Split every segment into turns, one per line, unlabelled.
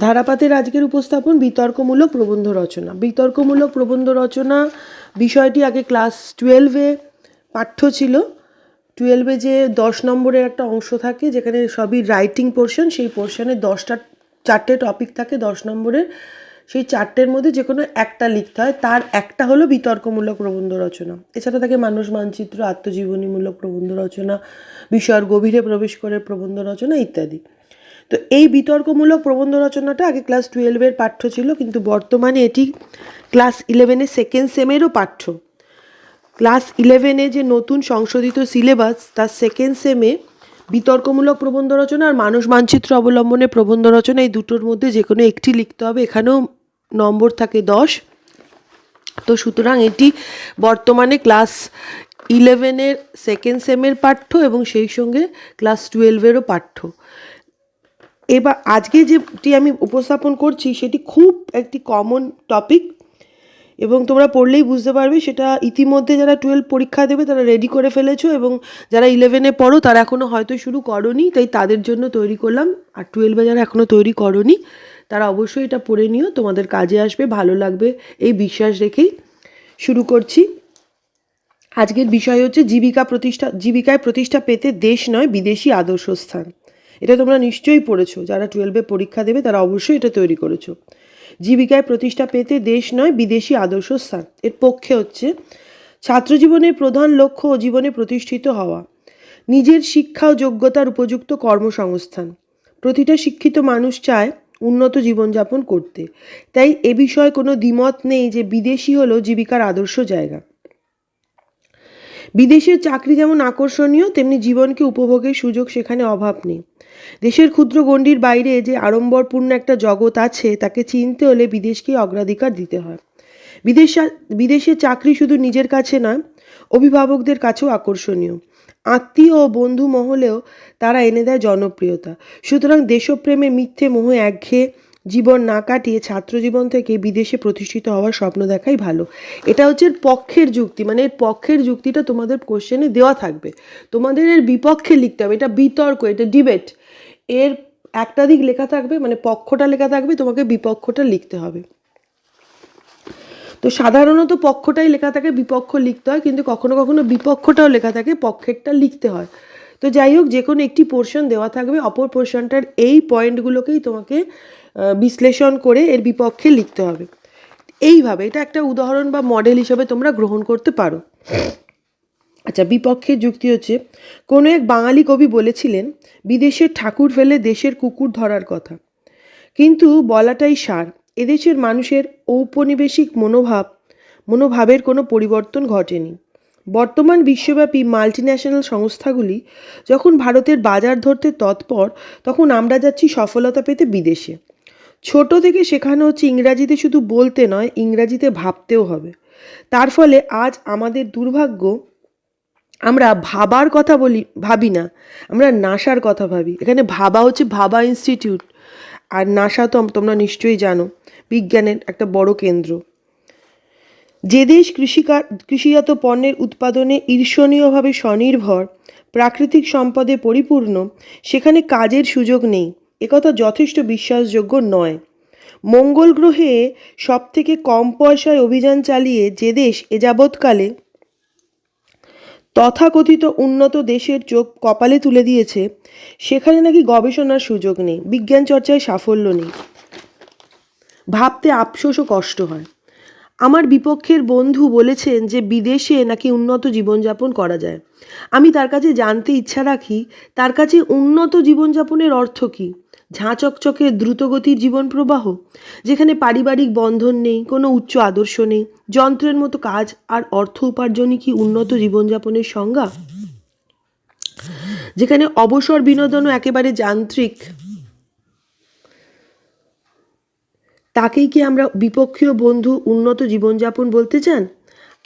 ধারাপাতের আজকের উপস্থাপন বিতর্কমূলক প্রবন্ধ রচনা। বিতর্কমূলক প্রবন্ধ রচনা বিষয়টি আগে ক্লাস টুয়েলভে পাঠ্য ছিল। টুয়েলভে যে দশ নম্বরের একটা অংশ থাকে, যেখানে সবই রাইটিং পোর্শন সেই পোর্শনে দশটা, চারটে টপিক থাকে দশ নম্বরের। সেই চারটের মধ্যে যে কোনো একটা লিখতে হয়, তার একটা হলো বিতর্কমূলক প্রবন্ধ রচনা। এছাড়া থাকে মানুষ মানচিত্র, আত্মজীবনীমূলক প্রবন্ধ রচনা, বিষয়ের গভীরে প্রবেশ করে প্রবন্ধ রচনা ইত্যাদি। তো এই বিতর্কমূলক প্রবন্ধ রচনাটা আগে ক্লাস টুয়েলভের পাঠ্য ছিল, কিন্তু বর্তমানে এটি ক্লাস ইলেভেনের সেকেন্ড সেমেরও পাঠ্য। ক্লাস ইলেভেনে যে নতুন সংশোধিত সিলেবাস তার সেকেন্ড সেমে বিতর্কমূলক প্রবন্ধ রচনা আর মানুষ মানচিত্র অবলম্বনে প্রবন্ধ রচনা, এই দুটোর মধ্যে যে কোনো একটি লিখতে হবে, এখানেও নম্বর থাকে দশ। তো সুতরাং এটি বর্তমানে ক্লাস ইলেভেনের সেকেন্ড সেমের পাঠ্য এবং সেই সঙ্গে ক্লাস টুয়েলভেরও পাঠ্য। এবার আজকে যেটি আমি উপস্থাপন করছি সেটি খুব একটি কমন টপিক এবং তোমরা পড়লেই বুঝতে পারবে সেটা ইতিমধ্যে যারা টুয়েলভ পরীক্ষা দেবে তারা রেডি করে ফেলেছো এবং যারা ইলেভেনে পড়ো তারা এখনও হয়তো শুরু করনি, তাই তাদের জন্য তৈরি করলাম। আর টুয়েলভে যারা এখনও তৈরি করনি, তারা অবশ্যই এটা পড়ে নিও, তোমাদের কাজে আসবে, ভালো লাগবে, এই বিশ্বাস রেখেই শুরু করছি। আজকের বিষয় হচ্ছে জীবিকা প্রতিষ্ঠা, জীবিকায় প্রতিষ্ঠা পেতে দেশ নয়, বিদেশি আদর্শ স্থান। এটা তোমরা নিশ্চয়ই পড়েছো। যারা টুয়েলভে পরীক্ষা দেবে, তারা অবশ্যই এটা তৈরি করেছ। জীবিকায় প্রতিষ্ঠা পেতে দেশ নয়, বিদেশি আদর্শ স্থান। এর পক্ষে হচ্ছে ছাত্রজীবনের প্রধান লক্ষ্য ও জীবনে প্রতিষ্ঠিত হওয়া। নিজের শিক্ষা ও যোগ্যতার উপযুক্ত কর্মসংস্থান। প্রতিটা শিক্ষিত মানুষ চায় উন্নত জীবনযাপন করতে। তাই এ বিষয়ে কোনো দ্বিমত নেই যে বিদেশি হলো জীবিকার আদর্শ জায়গা। বিদেশের চাকরি যেমন আকর্ষণীয়, তেমনি জীবনকে উপভোগের সুযোগ সেখানে অভাব নেই। দেশের ক্ষুদ্র গণ্ডির বাইরে যে আড়ম্বরপূর্ণ একটা জগৎ আছে, তাকে চিনতে হলে বিদেশকে অগ্রাধিকার দিতে হয়। বিদেশ, বিদেশে চাকরি শুধু নিজের কাছে নয়, অভিভাবকদের কাছেও আকর্ষণীয়। আত্মীয় ও বন্ধু মহলেও তারা এনে দেয় জনপ্রিয়তা। সুতরাং দেশপ্রেমে মিথ্যে মোহ একঘেয়ে জীবন না কাটিয়ে ছাত্রজীবন থেকে বিদেশে প্রতিষ্ঠিত হওয়ার স্বপ্ন দেখাই ভালো। এটা হচ্ছে পক্ষের যুক্তি মানে এর পক্ষের যুক্তিটা তোমাদের কোশ্চেনে দেওয়া থাকবে। তোমাদের এর বিপক্ষে লিখতে হবে, এটা বিতর্ক, এটা ডিবেট এর একটা দিক লেখা থাকবে মানে পক্ষটা লেখা থাকবে, তোমাকে বিপক্ষটা লিখতে হবে। তো সাধারণত পক্ষটাই লেখা থাকে, বিপক্ষ লিখতে হয়, কিন্তু কখনো কখনো বিপক্ষটাও লেখা থাকে, পক্ষেরটা লিখতে হয়। তো যাই হোক, যে কোনো একটি পোর্শন দেওয়া থাকবে, অপর পোর্শনটার এই পয়েন্টগুলোকেই তোমাকে বিশ্লেষণ করে এর বিপক্ষে লিখতে হবে। এইভাবে এটা একটা উদাহরণ বা মডেল হিসেবে তোমরা গ্রহণ করতে পারো। আচ্ছা বিপক্ষের যুক্তি হচ্ছে, কোনো এক বাঙালি কবি বলেছিলেন বিদেশের ঠাকুর ফেলে দেশের কুকুর ধরার কথা। কিন্তু বলাটাই সার, এদেশের মানুষের ঔপনিবেশিক মনোভাব, মনোভাবের কোনো পরিবর্তন ঘটেনি। বর্তমান বিশ্বব্যাপী মাল্টিন্যাশনাল সংস্থাগুলি যখন ভারতের বাজার ধরতে তৎপর, তখন আমরা যাচ্ছি সফলতা পেতে বিদেশে। ছোট থেকে শেখানো হচ্ছে ইংরাজিতে শুধু বলতে নয়, ইংরাজিতে ভাবতেও হবে। তার ফলে আজ আমাদের দুর্ভাগ্য, আমরা ভাবার কথা বলি, ভাবি না। আমরা নাসার কথা ভাবি। এখানে ভাবা হচ্ছে ভাবা ইনস্টিটিউট। আর নাসা তো তোমরা নিশ্চয়ই জানো, বিজ্ঞানের একটা বড় কেন্দ্র। যে দেশ কৃষিকার কৃষিজাত পণ্যের উৎপাদনে ঈর্ষণীয়ভাবে স্বনির্ভর, প্রাকৃতিক সম্পদে পরিপূর্ণ, সেখানে কাজের সুযোগ নেই। একথা যথেষ্ট বিশ্বাসযোগ্য নয়। মঙ্গল গ্রহে সব থেকে কম পয়সায় অভিযান চালিয়ে যে দেশ এ যাবৎকালে তথাকথিত উন্নত দেশের চোখ কপালে তুলে দিয়েছে, সেখানে নাকি গবেষণার সুযোগ নেই, বিজ্ঞান চর্চায় সাফল্য নেই। ভাবতে আফসোস কষ্ট হয়। আমার বিপক্ষের বন্ধু বলেছেন যে বিদেশে নাকি উন্নত জীবনযাপন করা যায়। আমি তার কাছে জানতে ইচ্ছা রাখি, তার কাছে উন্নত জীবনযাপনের অর্থ কী? ঝাঁ চকচকে দ্রুতগতির জীবন প্রবাহ, যেখানে পারিবারিক বন্ধন নেই, কোনো উচ্চ আদর্শ নেই, যন্ত্রের মতো কাজ আর অর্থ উপার্জনই কি উন্নত জীবনযাপনের সংজ্ঞা? যেখানে অবসর বিনোদনও একেবারে যান্ত্রিক তাকেই কি আমরা বিপক্ষীয় বন্ধু উন্নত জীবনযাপন বলতে চান?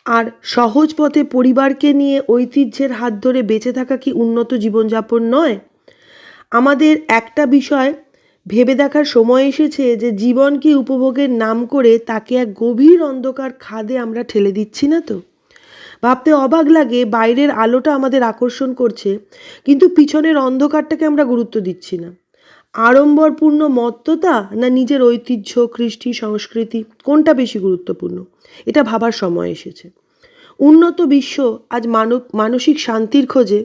আর সহজ পথে পরিবারকে নিয়ে ঐতিহ্যের হাত ধরে বেঁচে থাকা কি উন্নত জীবনযাপন নয়? আমাদের একটা বিষয় ভেবে দেখার সময় এসেছে যে জীবনকে উপভোগের নাম করে তাকে এক গভীর অন্ধকার খাদে আমরা ঠেলে দিচ্ছি না তো? ভাবতে অবাক লাগে, বাইরের আলোটা আমাদের আকর্ষণ করছে, কিন্তু পিছনের অন্ধকারটাকে আমরা গুরুত্ব দিচ্ছি না। আড়ম্বরপূর্ণ মত্ততা না নিজের ঐতিহ্য, কৃষ্টি, সংস্কৃতি? কোনটা বেশি গুরুত্বপূর্ণ? এটা ভাবার সময় এসেছে। উন্নত বিশ্ব আজ মানব, মানসিক শান্তির খোঁজে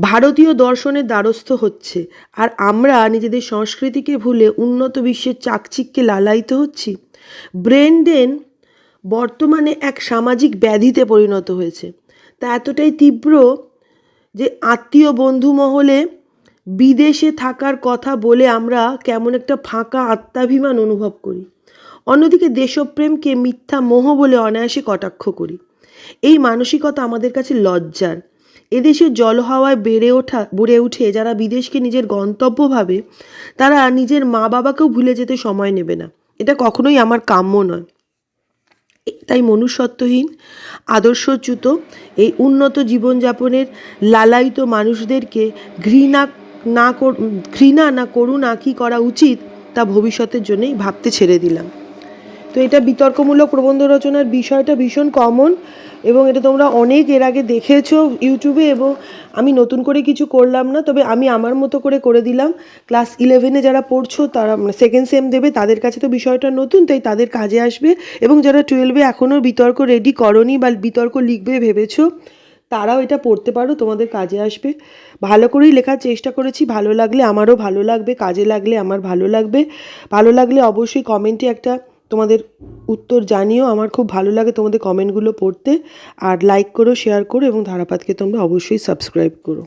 ভারতীয় দর্শনের দ্বারস্থ হচ্ছে। আর আমরা নিজেদের সংস্কৃতিকে ভুলে উন্নত বিশ্বের চাকচিককে লালায়িত হচ্ছি। ব্রেন ড্রেন বর্তমানে এক সামাজিক ব্যাধিতে পরিণত হয়েছে। তা এতটাই তীব্র যে আত্মীয় বন্ধু মহলে বিদেশে থাকার কথা বলে আমরা কেমন একটা ফাঁকা আত্মাভিমান অনুভব করি। অন্যদিকে দেশপ্রেমকে মিথ্যা মোহ বলে অনায়াসে কটাক্ষ করি। এই মানসিকতা আমাদের কাছে লজ্জার। এদেশের জলহাওয়ায় বেড়ে ওঠা, বেড়ে উঠে যারা বিদেশকে নিজের গন্তব্য ভাবে, তারা নিজের মা বাবাকেও ভুলে যেতে সময় নেবে না। এটা কখনোই আমার কাম্য নয়। তাই মনুষ্যত্বহীন, আদর্শচ্যুত, এই উন্নত জীবনযাপনের লালায়িত মানুষদেরকে ঘৃণা না ঘৃণা না করুণা কী করা উচিত তা ভবিষ্যতের জন্যই ভাবতে ছেড়ে দিলাম। তো এটা বিতর্কমূলক প্রবন্ধ রচনার বিষয়টা ভীষণ কমন এবং এটা তোমরা অনেক এর আগে দেখেছ ইউটিউবে এবং আমি নতুন করে কিছু করলাম না, তবে আমি আমার মতো করে করে দিলাম। ক্লাস ইলেভেনে যারা পড়ছো তারা সেকেন্ড সেম দেবে, তাদের কাছে তো বিষয়টা নতুন, তাই তাদের কাজে আসবে এবং যারা টুয়েলভে এখনও বিতর্ক রেডি করনি বা বিতর্ক লিখবে ভেবেছো তারাও এটা পড়তে পারো, তোমাদের কাজে আসবে। ভালো করেই লেখার চেষ্টা করেছি, ভালো লাগলে আমারও ভালো লাগবে, কাজে লাগলে আমার ভালো লাগবে। ভালো লাগলে অবশ্যই কমেন্টে একটা তোমাদের উত্তর জানিও, আমার খুব ভালো লাগে তোমাদের কমেন্টগুলো পড়তে। আর লাইক করো শেয়ার করো এবং ধারাপাতকে তোমরা অবশ্যই সাবস্ক্রাইব করো।